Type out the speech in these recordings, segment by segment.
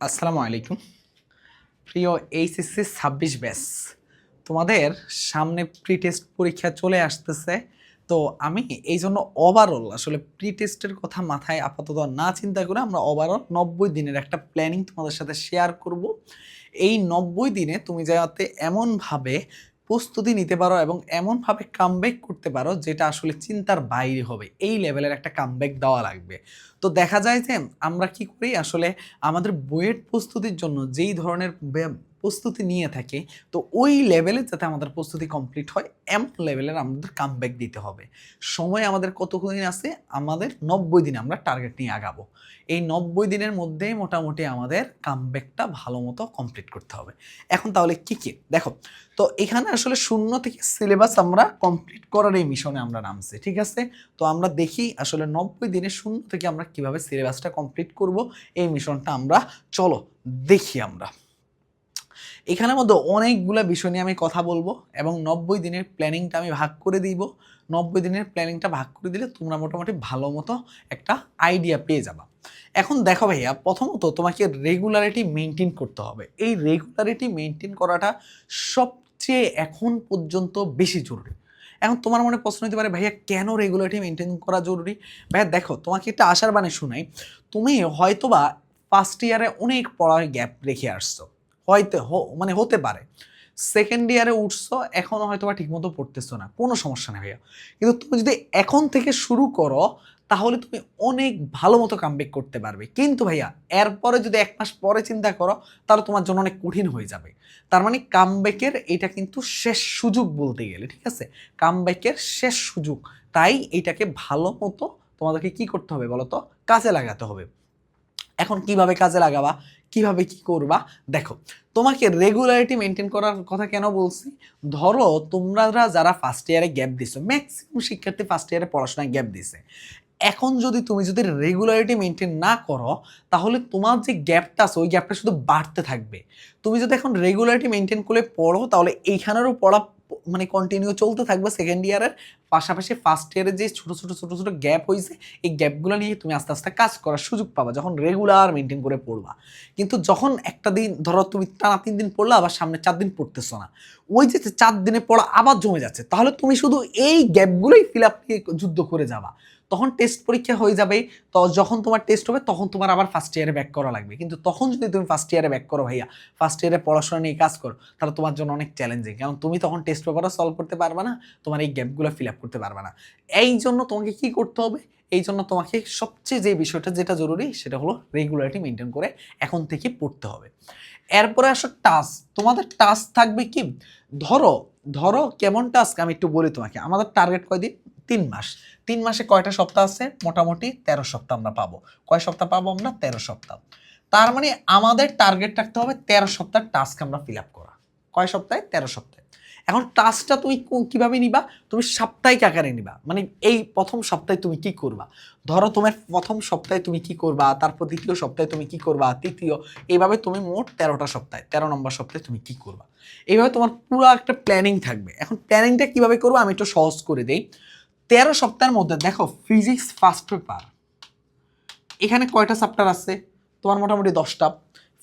আসসালামু আলাইকুম। প্রিয় এইচএসসি ছাব্বিশ ব্যাস তোমাদের সামনে প্রি টেস্ট পরীক্ষা চলে আসতেছে। তো আমি এই জন্য ওভারঅল আসলে প্রি টেস্টের কথা মাথায় আপাতত না চিন্তা করে আমরা ওভারঅল নব্বই দিনের একটা প্ল্যানিং তোমাদের সাথে শেয়ার করব। এই নব্বই দিনে তুমি যাতে এমনভাবে প্রস্তুতি নিতে পারো এবং এমনভাবে কামব্যাক করতে পারো যেটা আসলে চিন্তার বাইরে হবে। এই লেভেলের একটা কামব্যাক দেওয়া লাগবে। তো দেখা যায় যে আমরা কি করি, আসলে আমাদের বইয়ের প্রস্তুতির জন্য যেই ধরনের প্রস্তুতি নিয়ে থাকি, তো ওই লেভেলে যাতে আমাদের প্রস্তুতি কমপ্লিট হয় এমন লেভেলের আমাদের কামব্যাক দিতে হবে। সময় আমাদের কতদিন আছে? আমাদের নব্বই দিন আমরা টার্গেট নিয়ে আগাবো। এই নব্বই দিনের মধ্যেই মোটামুটি আমাদের কামব্যাকটা ভালো মতো কমপ্লিট করতে হবে। এখন তাহলে কী কী? দেখো, তো এখানে আসলে শূন্য থেকে সিলেবাস আমরা কমপ্লিট করার এই মিশনে আমরা নামছি, ঠিক আছে? তো আমরা দেখি আসলে নব্বই দিনে শূন্য থেকে আমরা কীভাবে সিলেবাসটা কমপ্লিট করব, এই মিশনটা আমরা, চলো দেখি আমরা। এখানের মধ্যে অনেকগুলো বিষয় নিয়ে আমি কথা বলব এবং নব্বই দিনের প্ল্যানিংটা আমি ভাগ করে দিব। নব্বই দিনের প্ল্যানিংটা ভাগ করে দিলে তোমরা মোটামুটি ভালো মতো একটা আইডিয়া পেয়ে যাবা। এখন দেখো ভাইয়া, প্রথমত তোমাকে রেগুলারিটি মেনটেন করতে হবে। এই রেগুলারিটি মেনটেন করাটা সবচেয়ে এখন পর্যন্ত বেশি জরুরি। এখন তোমার মনে প্রশ্ন হতে পারে, ভাইয়া, কেন রেগুলারিটি মেনটেন করা জরুরি? ভাইয়া, দেখো, তোমাকে একটা আশার বাণী শোনাই। তুমি হয়তোবা ফার্স্ট ইয়ারে অনেক পড়ার গ্যাপ রেখে আসছো। হয়তো মানে হতে পারে। সেকেন্ড ইয়ারে উঠছো এখনও হয়তো বা ঠিকমতো পড়তেছো না, কোনো সমস্যা নেই ভাইয়া। কিন্তু তুমি যদি এখন থেকে শুরু করো, তাহলে তুমি অনেক ভালো মতো কামব্যাক করতে পারবে। কিন্তু ভাইয়া, এরপরে যদি এক মাস পরে চিন্তা করো, তাহলে তোমার জন্য অনেক কঠিন হয়ে যাবে। তার মানে কামব্যাকের এটা কিন্তু শেষ সুযোগ বলতে গেলে, ঠিক আছে? কামব্যাকের শেষ সুযোগ। তাই এটাকে ভালো মতো তোমাদেরকে কি করতে হবে বলো তো কাজে লাগাতে হবে। এখন কীভাবে কাজে লাগাবা? কীভাবে কি করবা? দেখো, তোমাকে রেগুলারিটি মেনটেন করার কথা কেন বলছি? ধরো তোমরা যারা ফার্স্ট ইয়ারে গ্যাপ দিছো ম্যাক্সিমাম শিক্ষার্থী ফার্স্ট ইয়ারে পড়াশোনায় গ্যাপ দিছে। এখন যদি তুমি যদি রেগুলারিটি মেনটেন না করো, তাহলে তোমার যে গ্যাপটা আছে, ওই গ্যাপটা শুধু বাড়তে থাকবে। তুমি যদি এখন রেগুলারিটি মেনটেন করে পড়ো, তাহলে এইখানেরও পড়া মানে কন্টিনিউ চলতে থাকবে সেকেন্ড ইয়ারের পাশাপাশি ফার্স্ট ইয়ারে যে ছোটো ছোটো ছোটো ছোটো গ্যাপ হয়েছে এই গ্যাপগুলো নিয়ে তুমি আস্তে আস্তে কাজ করার সুযোগ পাবা, যখন রেগুলার মেনটেন করে পড়বা। কিন্তু যখন একটা দিন, ধরো তুমি টানা তিন দিন পড়লা, আবার সামনে চার দিন পড়তেছো না। ওই যে চার দিনে পড়া আবার জমে যাচ্ছে, তাহলে তুমি শুধু এই গ্যাপগুলোই ফিল আপ যুদ্ধ করে যাবা। তখন টেস্ট পরীক্ষা হয়ে যাবে, তো যখন তোমার টেস্ট হবে, তখন তোমার আবার ফার্স্ট ইয়ারে ব্যাক করা লাগবে। কিন্তু তখন যদি তুমি ফার্স্ট ইয়ারে ব্যাক করো ভাইয়া ফার্স্ট ইয়ারে পড়াশোনা নিয়ে কাজ করো, তাহলে তোমার জন্য অনেক চ্যালেঞ্জিং কারণ তুমি তখন টেস্ট পেপারও সলভ করতে পারবে না, তোমার এই গ্যাপগুলো ফিল আপ করতে পারবে না। এই জন্য তোমাকে কি করতে হবে? এই জন্য তোমাকে সবচেয়ে যে বিষয়টা যেটা জরুরি সেটা হলো রেগুলারিটি মেনটেন করে এখন থেকে পড়তে হবে। এরপরে আসো টাস্ক তোমাদের টাস্ক থাকবে কি? ধরো ধরো কেমন টাস্ক আমি একটু বলি তোমাকে। আমাদের টার্গেট কয়দিন তিন মাস। তিন মাসে কয়টা সপ্তাহ আছে? মোটামুটি তেরো সপ্তাহ আমরা পাবো। কয় সপ্তাহ পাবো আমরা? তেরো সপ্তাহ। তার মানে আমাদের টার্গেট রাখতে হবে তেরো সপ্তাহ টাস্ক আমরা ফিল আপ করা। কয় সপ্তাহে? তেরো সপ্তাহে। এখন টাস্কটা তুমি কীভাবে নিবা? তুমি সাপ্তাহিক আকারে নিবা। মানে এই প্রথম সপ্তাহে তুমি কি করবা? ধরো তোমার প্রথম সপ্তাহে তুমি কি করবা, তারপর দ্বিতীয় সপ্তাহে তুমি কি করবা, তৃতীয়, এইভাবে তুমি মোট তেরোটা সপ্তাহে, তেরো নম্বর সপ্তাহে তুমি কি করবা। এইভাবে তোমার পুরো একটা প্ল্যানিং থাকবে। এখন প্ল্যানিংটা কীভাবে করব আমি একটু সহজ করে দেই। তেরো সপ্তাহের মধ্যে দেখো ফিজিক্স ফার্স্ট পেপার এখানে কয়টা চ্যাপ্টার আছে? তোমার মোটামুটি দশটা।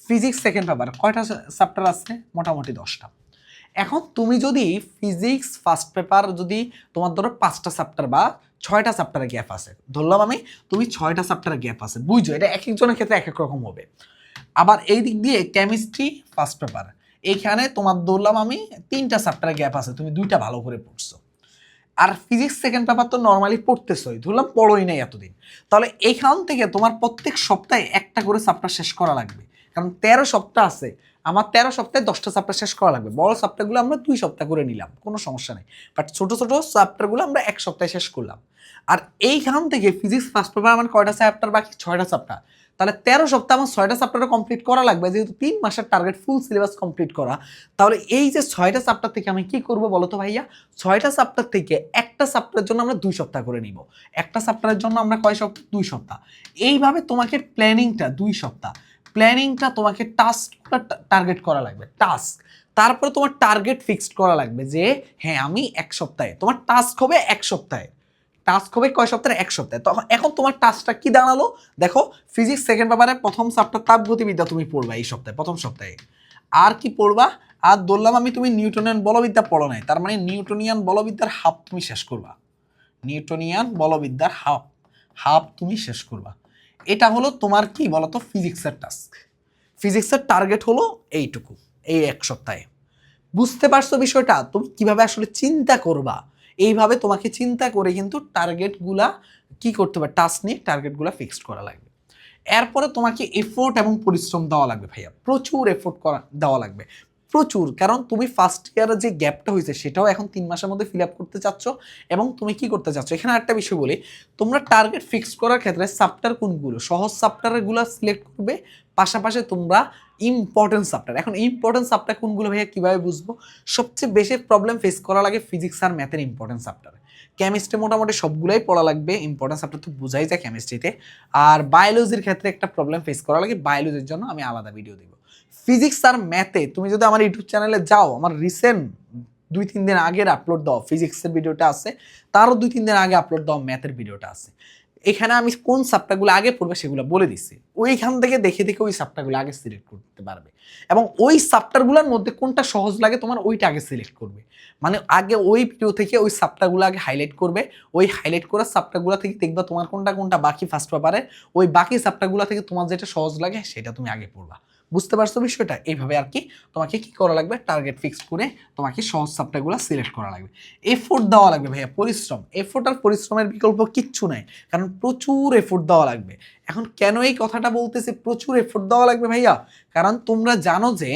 ফিজিক্স সেকেন্ড পেপার কয়টা চ্যাপ্টার আছে? মোটামুটি দশটা। এখন তুমি যদি ফিজিক্স ফার্স্ট পেপার যদি তোমার ধরো পাঁচটা চ্যাপ্টার বা ছয়টা চ্যাপ্টারের গ্যাপ আছে, ধরলাম আমি তুমি ছয়টা চ্যাপ্টারের গ্যাপ আছে, বুঝছ? এটা এক একজনের ক্ষেত্রে এক এক রকম হবে। আবার এই দিক দিয়ে কেমিস্ট্রি ফার্স্ট পেপার এইখানে তোমার ধরলাম আমি তিনটা চ্যাপ্টারের গ্যাপ আছে, তুমি দুইটা ভালো করে পড়ছো। আর ফিজিক্স সেকেন্ড পেপার তো নর্মালি পড়তেছই, ধরলাম পড়োই নাই এতদিন। তাহলে এখান থেকে তোমার প্রত্যেক সপ্তাহে একটা করে চ্যাপ্টার শেষ করা লাগবে, কারণ তেরো সপ্তাহ আছে আমার তেরো সপ্তাহে দশটা চ্যাপ্টার শেষ করা লাগবে। বড় চ্যাপ্টারগুলো আমরা দুই সপ্তাহ করে নিলাম, কোনো সমস্যা নেই। বাট ছোটো ছোটো চ্যাপ্টারগুলো আমরা এক সপ্তাহে শেষ করলাম। আর এইখান থেকে ফিজিক্স ফার্স্ট পেপার আমার কয়টা চ্যাপ্টার বাকি? ছয়টা চ্যাপ্টার তাহলে তেরো সপ্তাহ আমার ছয়টা চ্যাপ্টারও কমপ্লিট করা লাগবে। যেহেতু তিন মাসের টার্গেট ফুল সিলেবাস কমপ্লিট করা, তাহলে এই যে ছয়টা চ্যাপ্টার থেকে আমি কি করব বলো তো ভাইয়া? ছয়টা চ্যাপ্টার থেকে একটা চ্যাপ্টারের জন্য আমরা দুই সপ্তাহ করে নিব। একটা চ্যাপ্টারের জন্য আমরা কয় সপ্তাহ? দুই সপ্তাহ। এইভাবে তোমাকে প্ল্যানিংটা দুই সপ্তাহ। প্ল্যানিংটা তোমাকে টাস্কটা টার্গেট করা লাগবে, টাস্ক। তারপরে তোমার টার্গেট ফিক্সড করা লাগবে যে হ্যাঁ আমি এক সপ্তাহে, তোমার টাস্ক হবে এক সপ্তাহে। টাস্ক হবে কয় সপ্তাহে এক সপ্তাহে। তখন এখন তোমার টাস্কটা কি দাঁড়াল? দেখো ফিজিক্স সেকেন্ড পেপারে প্রথম চ্যাপ্টার তাপগতিবিদ্যা তুমি পড়বা এই সপ্তাহে, প্রথম সপ্তাহে। আর কি পড়বা? আর ধরলাম আমি তুমি নিউটনিয়ান বলবিদ্যা পড়ো নাই, তার মানে নিউটনিয়ান বলবিদ্যার হাফ তুমি শেষ করবা। নিউটনিয়ান বলবিদ্যার হাফ হাফ তুমি শেষ করবা। এটা হলো তোমার কি বলতো? ফিজিক্সের টাস্ক ফিজিক্সের টার্গেট হলো এইটুকু, এই এক সপ্তাহে। বুঝতে পারছ বিষয়টা? তুমি কীভাবে আসলে চিন্তা করবা? এইভাবে তোমাকে চিন্তা করে কিন্তু টার্গেটগুলা কি করতে হবে? টাস্ক নিয়ে টার্গেটগুলা ফিক্সড করা লাগবে। এরপরে তোমাকে এফোর্ট এবং পরিশ্রম দেওয়া লাগবে ভাইয়া। প্রচুর এফোর্ট করা, দেওয়া লাগবে। প্রচুর, কারণ তুমি ফার্স্ট ইয়ারের যে গ্যাপটা হয়েছে, সেটাও এখন তিন মাসের মধ্যে ফিল আপ করতে চাচ্ছ এবং তুমি কি করতে চাচ্ছ? এখানে একটা বিষয় বলি, তোমরা টার্গেট ফিক্স করার ক্ষেত্রে সাপ্টার কোনগুলো? সহজ সাপ্টারগুলো সিলেক্ট করবে, পাশাপাশি তোমরা ইম্পর্টেন্ট সাপ্টার এখন ইম্পর্টেন্ট সাপ্টার কোনগুলো ভাইয়া, কীভাবে বুঝব? সবচেয়ে বেশি প্রবলেম ফেস করা লাগে ফিজিক্স আর ম্যাথের ইম্পর্টেন্ট সাপ্টার কেমিস্ট্রি মোটামুটি সবগুলোই পড়া লাগবে ইম্পর্টেন্স সাপ্টার তো বোঝাই যায় কেমিস্ট্রিতে আর বায়োলজির ক্ষেত্রে একটা প্রবলেম ফেস করা লাগে বায়োলজির জন্য আমি আলাদা ভিডিও দিব। ফিজিক্স আর ম্যাথে তুমি যদি আমার ইউটিউব চ্যানেলে যাও, আমার রিসেন্ট দুই, তিন দিন আগের আপলোড দাও ফিজিক্সের ভিডিওটা আছে, তারও দুই, তিন দিন আগে আপলোড দাও ম্যাথের ভিডিওটা আছে। এখানে আমি কোন সাপ্টারগুলো আগে পড়বে সেগুলো বলে দিচ্ছি ওইখান থেকে দেখে দেখে ওই সাপ্টারগুলো আগে সিলেক্ট করতে পারবে। এবং ওই সাপ্টারগুলোর মধ্যে কোনটা সহজ লাগে তোমার ওইটা আগে সিলেক্ট করবে। মানে আগে ওই ভিডিও থেকে ওই সাপ্টারগুলো আগে হাইলাইট করবে, ওই হাইলাইট করা সাপ্টারগুলো থেকে দেখবা তোমার কোনটা কোনটা বাকি ফার্স্ট পেপারে ওই বাকি সাপ্টারগুলো থেকে তোমার যেটা সহজ লাগে সেটা তুমি আগে পড়বা। বুঝতে পারছ বিষয়টা? এইভাবে আর কি তোমাকে কি করা লাগবে? টার্গেট ফিক্স করে তোমাকে সহজ সিলেক্ট করা লাগবে। এফোর্ট দেওয়া লাগবে ভাইয়া, পরিশ্রম। এফোর্ট আর পরিশ্রমের বিকল্প কিচ্ছু নাই, কারণ প্রচুর এফোর্ট দেওয়া লাগবে। এখন কেন এই কথাটা বলতেছে? প্রচুর এফোর্ট দেওয়া লাগবে ভাইয়া। কারণ তোমরা জানো যে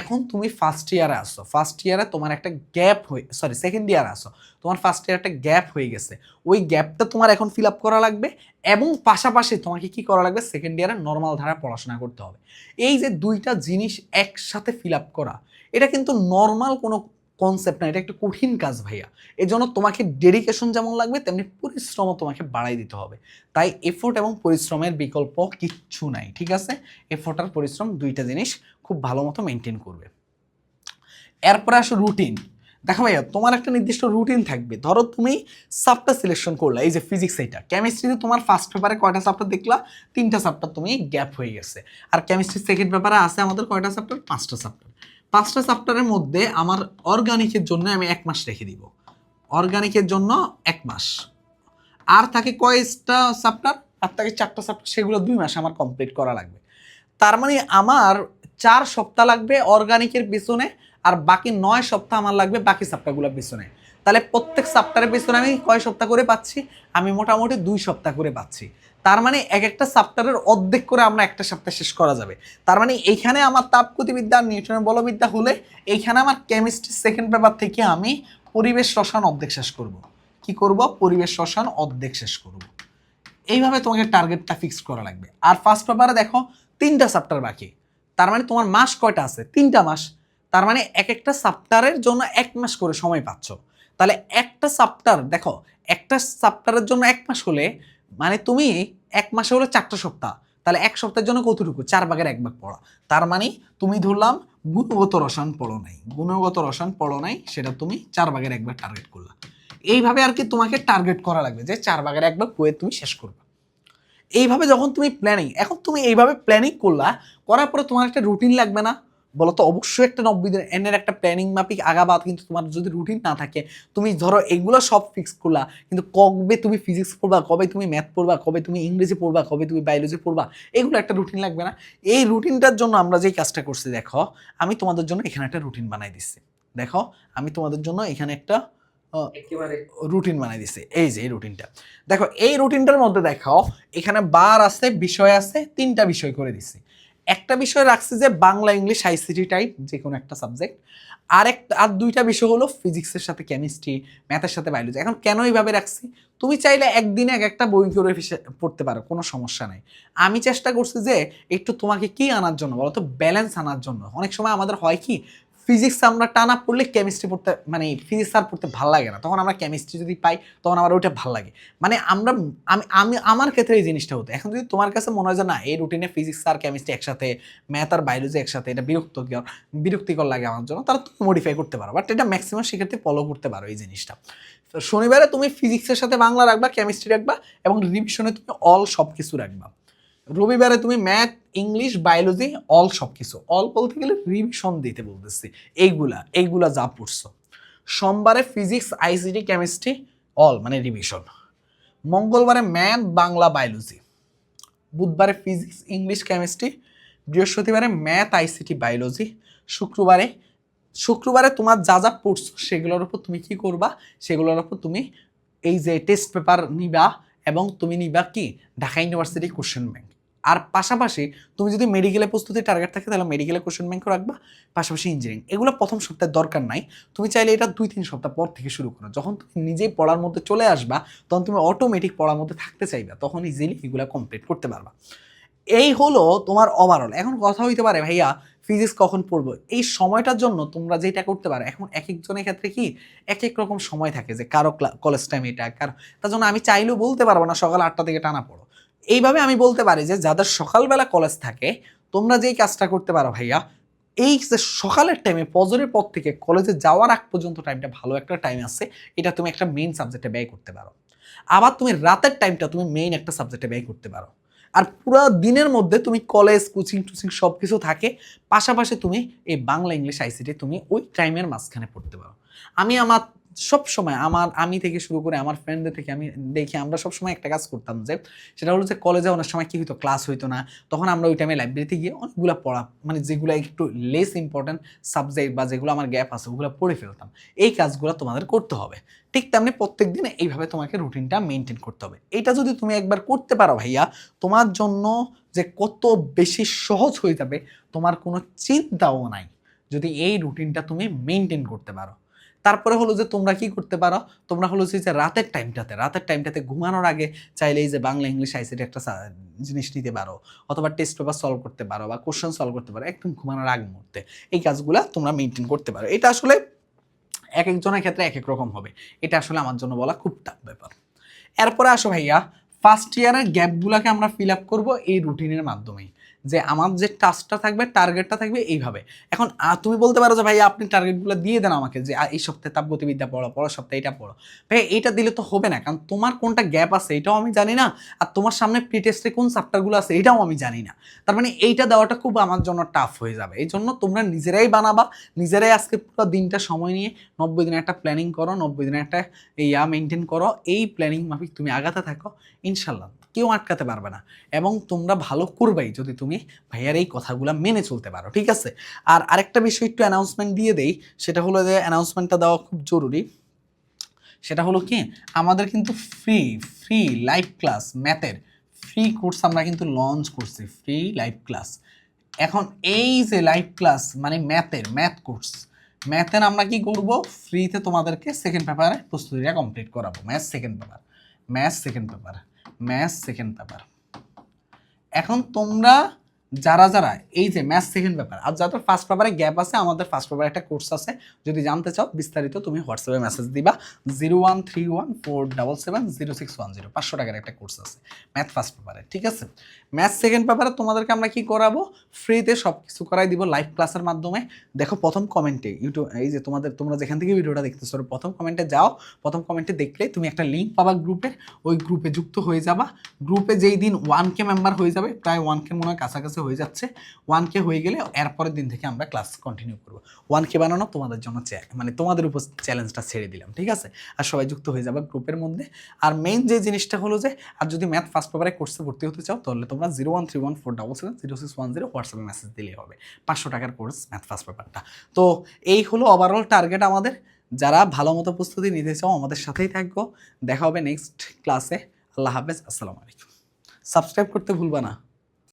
এখন তুমি ফার্স্ট ইয়ারে আসো ফার্স্ট ইয়ারে তোমার একটা গ্যাপ হয়ে সরি সেকেন্ড ইয়ারে আসো তোমার ফার্স্ট ইয়ার একটা গ্যাপ হয়ে গেছে। ওই গ্যাপটা তোমার এখন ফিল আপ করা লাগবে এবং পাশাপাশি তোমাকে কি করা লাগবে? সেকেন্ড ইয়ারে নর্মাল ধারা পড়াশোনা করতে হবে। এই যে দুইটা জিনিস একসাথে ফিল আপ করা, এটা কিন্তু নর্মাল কোনো কনসেপ্ট না, এটা একটা কঠিন কাজ ভাইয়া। এই জন্য তোমাকে ডেডিকেশন যেমন লাগবে, তেমনি পরিশ্রমও তোমাকে বাড়াই দিতে হবে। তাই এফোর্ট এবং পরিশ্রমের বিকল্প কিচ্ছু নাই, ঠিক আছে? এফোর্ট আর পরিশ্রম দুইটা জিনিস খুব ভালো মতো মেনটেন করবে। এরপরে আসো রুটিন দেখো ভাইয়া, তোমার একটা নির্দিষ্ট রুটিন থাকবে। ধরো তুমি সাবটা সিলেকশন করলা, এই যে ফিজিক্স এইটা। কেমিস্ট্রিতে তোমার ফার্স্ট পেপারে কয়টা সাবটা দেখলা? তিনটা সাবটা তুমি গ্যাপ হয়ে গেছে। আর কেমিস্ট্রি সেকেন্ড পেপারে আছে আমাদের কয়টা সাবটার পাঁচটা সাবটার পাঁচটা চ্যাপ্টারের মধ্যে আমার অর্গানিকের জন্য আমি এক মাস রেখে দিব। অর্গানিকের জন্য এক মাস। আর থাকে কয়েকটা চ্যাপ্টার আর থাকে চারটা চ্যাপ্টার সেগুলো দুই মাস আমার কমপ্লিট করা লাগবে। তার মানে আমার চার সপ্তাহ লাগবে অর্গানিকের পিছনে, আর বাকি নয় সপ্তাহ আমার লাগবে বাকি চ্যাপ্টারগুলোর পিছনে। তাহলে প্রত্যেক চ্যাপ্টারের পিছনে আমি কয় সপ্তাহ করে পাচ্ছি? আমি মোটামুটি দুই সপ্তাহ করে পাচ্ছি। তার মানে এক একটা চ্যাপ্টারের অর্ধেক করে আমরা একটা সপ্তাহ শেষ করা যাবে। তার মানে এইখানে আমার তাপগতিবিদ্যা আর নিউটনের বলবিদ্যা হলে এইখানে আমার কেমিস্ট্রি সেকেন্ড পেপার থেকে আমি পরিবেশ রসায়ন অর্ধেক শেষ করব। কি করব? পরিবেশ রসায়ন অর্ধেক শেষ করব। এইভাবে তোমাকে টার্গেটটা ফিক্স করা লাগবে। আর ফার্স্ট পেপারে দেখো তিনটা চ্যাপ্টার বাকি। তার মানে তোমার মাস কয়টা আছে? তিনটা মাস। তার মানে এক একটা চ্যাপ্টারের জন্য এক মাস করে সময় পাচ্ছ। তাহলে একটা চ্যাপ্টার দেখো, একটা চ্যাপ্টারের জন্য এক মাস হলে মানে তুমি এক মাসে হলো চারটা সপ্তাহ। তাহলে এক সপ্তাহের জন্য কতটুকু? চার ভাগের এক ভাগ পড়া। তার মানে তুমি ধরলাম গুণগত রসায়ন পড়ো নাই। গুণগত রসায়ন পড়ো নাই, সেটা তুমি চার ভাগের এক ভাগ টার্গেট করলা। এইভাবে আর কি তোমাকে টার্গেট করা লাগবে যে চার ভাগের এক ভাগ পড়ে তুমি শেষ করবে। এইভাবে যখন তুমি প্ল্যানিং এখন তুমি এইভাবে প্ল্যানিং করলা, করার পরে তোমার একটা রুটিন লাগবে না। বলো তো অবশ্যই একটা নব্বই দিন এনের একটা প্ল্যানিং মাফিক আগাবাদ কিন্তু তোমার যদি রুটিন না থাকে তুমি ধরো এগুলো সব ফিক্স করলা কিন্তু কবে তুমি ফিজিক্স পড়বা কবে তুমি ম্যাথ পড়বা কবে তুমি ইংরেজি পড়বা কবে তুমি বায়োলজি পড়বা এগুলো একটা রুটিন লাগবে না। এই রুটিনটার জন্য আমরা যেই কাজটা করছি দেখো আমি তোমাদের জন্য এখানে একটা রুটিন বানাই দিচ্ছি। দেখো আমি তোমাদের জন্য এখানে একটা রুটিন বানাই দিছে এই যে এই রুটিনটা দেখো এই রুটিনটার মধ্যে দেখো এখানে বার আছে বিষয় আছে তিনটা বিষয় করে দিছি একটা বিষয় রাখছি যে বাংলা, ইংলিশ আইসিটি টাইপ যে কোনো একটা সাবজেক্ট আর একটা আর দুইটা বিষয় হলো ফিজিক্সের সাথে কেমিস্ট্রি ম্যাথের সাথে বায়োলজি এখন কেন এইভাবে রাখছি? তুমি চাইলে একদিনে এক একটা বই করে পড়তে পারো, কোনো সমস্যা নাই। আমি চেষ্টা করছি যে একটু তোমাকে কি আনার জন্য বলো তো ব্যালেন্স আনার জন্য। অনেক সময় আমাদের হয় কি ফিজিক্স আমরা টানা পড়লে কেমিস্ট্রি পড়তে মানে ফিজিক্স আর পড়তে ভালো লাগে না। তখন আমরা কেমিস্ট্রি যদি পাই, তখন আমার ওইটা ভালো লাগে। মানে আমরা, আমি আমি, আমার ক্ষেত্রে এই জিনিসটা হতো। এখন যদি তোমার কাছে মনে হয় যে না, এই রুটিনে ফিজিক্স আর কেমিস্ট্রি একসাথে ম্যাথ আর বায়োলজি একসাথে, এটা বিরক্তকর, বিরক্তিকর লাগে আমার জন্য, তাহলে তুমি মডিফাই করতে পারো। বাট এটা ম্যাক্সিমাম শিক্ষার্থী ফলো করতে পারো এই জিনিসটা। শনিবারে তুমি ফিজিক্সের সাথে বাংলা রাখবা কেমিস্ট্রি রাখবা, এবং রিভিশনে তুমি অল সব কিছু রাখবা। রবিবারে তুমি ম্যাথ ইংলিশ বায়োলজি অল সব কিছু অল বলতে গেলে রিভিশন দিতে বলতেছি। এইগুলা এইগুলা যা পড়ছো। সোমবারে ফিজিক্স আইসিটি কেমিস্ট্রি অল মানে রিভিশন মঙ্গলবারে ম্যাথ বাংলা বায়োলজি বুধবারে ফিজিক্স ইংলিশ কেমিস্ট্রি বৃহস্পতিবারে ম্যাথ আইসিটি বায়োলজি শুক্রবারে শুক্রবারে তোমার যা যা পড়ছো, সেগুলোর উপর তুমি কি করবা? সেগুলোর উপর তুমি এই যে টেস্ট পেপার নিবা এবং তুমি নিবা কি? ঢাকা ইউনিভার্সিটি কোশ্চেন ব্যাংক আর পাশাপাশি তুমি যদি মেডিকেলে প্রস্তুতি টার্গেট থাকে, তাহলে মেডিকেলে কোশ্চেন ব্যাংক রাখবা, পাশাপাশি ইঞ্জিনিয়ারিং এগুলো প্রথম সপ্তাহে দরকার নাই। তুমি চাইলে এটা দুই, তিন সপ্তাহ পর থেকে শুরু করো। যখন তুমি নিজেই পড়ার মধ্যে চলে আসবা, তখন তুমি অটোমেটিক পড়ার মধ্যে থাকতে চাইবা, তখন ইজিলি এগুলো কমপ্লিট করতে পারবা। এই হলো তোমার ওভারঅল এখন কথা হইতে পারে, ভাইয়া ফিজিক্স কখন পড়ব? এই সময়টার জন্য তোমরা যেটা করতে পারো, এখন এক একজনের ক্ষেত্রে কি এক এক রকম সময় থাকে, যে কারও কলেজ টাইম এটা, কারও তার জন্য আমি চাইলেও বলতে পারব না, সকাল আটটা থেকে টানা পড়ো। এইভাবে আমি বলতে পারি যে যাদের সকালবেলা কলেজ থাকে, তোমরা যেই কাজটা করতে পারো ভাইয়া, এই যে সকালের টাইমে পজরের পর থেকে কলেজে যাওয়ার আগ পর্যন্ত টাইমটা ভালো একটা টাইম আছে, এটা তুমি একটা মেইন সাবজেক্টে ব্যয় করতে পারো। আবার তুমি রাতের টাইমটা তুমি মেইন একটা সাবজেক্টে ব্যয় করতে পারো। আর পুরো দিনের মধ্যে তুমি কলেজ কোচিং টুচিং সব কিছু থাকে, পাশাপাশি তুমি এই বাংলা, ইংলিশ আইসিটি তুমি ওই টাইমের মাঝখানে পড়তে পারো। আমি আমার সব সময় আমার, আমি থেকে শুরু করে আমার ফ্রেন্ডদের থেকে আমি দেখি আমরা সব সময় একটা কাজ করতাম যে, সেটা হলো যে কলেজে অনেক সময় কি হতো ক্লাস হইতো না। তখন আমরা ওই টাইমে লাইব্রেরিতে গিয়ে অনেকগুলো পড়া মানে যেগুলো একটু লেস ইম্পর্টেন্ট সাবজেক্ট বা যেগুলো আমার গ্যাপ আছে, ওগুলো পড়ে ফেলতাম। এই কাজগুলো তোমাদের করতে হবে। ঠিক তেমনি প্রত্যেক দিন এইভাবে তোমাকে রুটিনটা মেনটেন করতে হবে। এটা যদি তুমি একবার করতে পারো ভাইয়া, তোমার জন্য যে কত বেশি সহজ হয়ে যাবে, তোমার কোনো চিন্তাও নাই যদি এই রুটিনটা তুমি মেনটেন করতে পারো। তারপরে হলো যে তোমরা কি করতে পারো? তোমরা হলো যে রাতের টাইমটাতে রাতের টাইমটাতে ঘুমানোর আগে চাইলে এই যে বাংলা, ইংলিশ আইসিটি একটা জিনিস নিতে পারো। অথবা টেস্ট পেপার সলভ করতে পারো বা কোশ্চেন সলভ করতে পারো একদম ঘুমানোর আগ মুহূর্তে। এই কাজগুলো তোমরা মেনটেন করতে পারো। এটা আসলে এক একজনের ক্ষেত্রে এক এক রকম হবে। এটা আসলে আমার জন্য বলা খুব টাফ ব্যাপার। এরপরে আসো ভাইয়া ফার্স্ট ইয়ারের গ্যাপগুলোকে আমরা ফিল আপ করব এই রুটিনের মাধ্যমেই। যে আমার যে টাস্কটা থাকবে টার্গেটটা থাকবে এইভাবে। এখন তুমি বলতে পারো যে ভাই আপনি টার্গেটগুলো দিয়ে দেন আমাকে যে এই সপ্তাহে তাপগতিবিদ্যা পড়ো, পরের সপ্তাহে এটা পড়ো। ভাই এইটা দিলে তো হবে না। কারণ তোমার কোনটা গ্যাপ আছে এটাও আমি জানি না, আর তোমার সামনে প্রি টেস্টে কোন চ্যাপ্টারগুলো আছে এটাও আমি জানি না। তার মানে এইটা দেওয়াটা খুব আমার জন্য টাফ হয়ে যাবে। এই জন্য তোমরা নিজেরাই বানাবা, নিজেরাই আজকে পুরো দিনটা সময় নিয়ে নব্বই দিনের একটা প্ল্যানিং করো, নব্বই দিনের একটা, ইয়া মেনটেন করো। এই প্ল্যানিং মাফিক তুমি আগাতে থাকো ইনশাল্লাহ কেউ আটকাতে পারবে না। এবং তোমরা ভালো করবেই যদি তুমি ভাইয়ার এই কথাগুলো মেনে চলতে পারো, ঠিক আছে? আর আরেকটা বিষয় একটু অ্যানাউন্সমেন্ট দিয়ে দেই, সেটা হলো যে অ্যানাউন্সমেন্টটা দেওয়া খুব জরুরি। সেটা হলো কি, আমাদের কিন্তু ফ্রি ফ্রি লাইভ ক্লাস ম্যাথের ফ্রি কোর্স আমরা কিন্তু লঞ্চ করছি ফ্রি লাইভ ক্লাস এখন এই যে লাইভ ক্লাস মানে ম্যাথের ম্যাথ কোর্স ম্যাথের আমরা কি করব? ফ্রিতে তোমাদেরকে সেকেন্ড পেপারে প্রস্তুতিটা কমপ্লিট করাবো math second paper math second paper math second paper. এখন তোমরা যারা যারা এই যে ম্যাথ সেকেন্ড পেপার আর যাদের ফার্স্ট পেপারে গ্যাপ আছে, আমাদের ফার্স্ট পেপারে একটা কোর্স আছে, যদি জানতে চাও, বিস্তারিত তুমি হোয়াটসঅ্যাপে মেসেজ দিবা। Zero one three one four double seven zero six one zero পাঁচশো টাকার একটা কোর্স আছে ম্যাথ ফার্স্ট পেপারে ঠিক আছে? ম্যাথ সেকেন্ড পেপারে তোমাদেরকে আমরা কি করাবো? ফ্রিতে সব কিছু করাই দিব লাইভ ক্লাসের মাধ্যমে। দেখো, প্রথম কমেন্টে ইউটিউব এই যে তোমাদের, তোমরা যেখান থেকে ভিডিওটা দেখতেছো প্রথম কমেন্টে যাও। প্রথম কমেন্টে দেখলে তুমি একটা লিঙ্ক পাবা গ্রুপের ওই গ্রুপে যুক্ত হয়ে যাবা। গ্রুপে যেই দিন ওয়ান কে মেম্বার হয়ে যাবে, প্রায় ওয়ান কে মনে হয় কাছাকাছি হয়ে যাচ্ছে। ওয়ান কে হয়ে গেলে এরপরের দিন থেকে আমরা ক্লাস কন্টিনিউ করব। ওয়ান কে বানানো তোমাদের জন্য মানে তোমাদের উপর চ্যালেঞ্জটা ছেড়ে দিলাম, ঠিক আছে? আর সবাই যুক্ত হয়ে যাবে গ্রুপের মধ্যে। আর মেইন যে জিনিসটা হলো যে, আর যদি ম্যাথ ফার্স্ট পেপারে কোর্সে ভর্তি হতে চাও, তাহলে তোমরা zero one three one four double seven zero six one zero হোয়াটসঅ্যাপে মেসেজ দিলেই হবে। পাঁচশো টাকার কোর্স ম্যাথ ফার্স্ট পেপারটা তো এই হলো ওভারঅল টার্গেট আমাদের। যারা ভালো মতো প্রস্তুতি নিতে চাও, আমাদের সাথেই থাকব দেখা হবে নেক্সট ক্লাসে আল্লাহ হাফেজ, আসসালামু আলাইকুম। সাবস্ক্রাইব করতে ভুলবা না।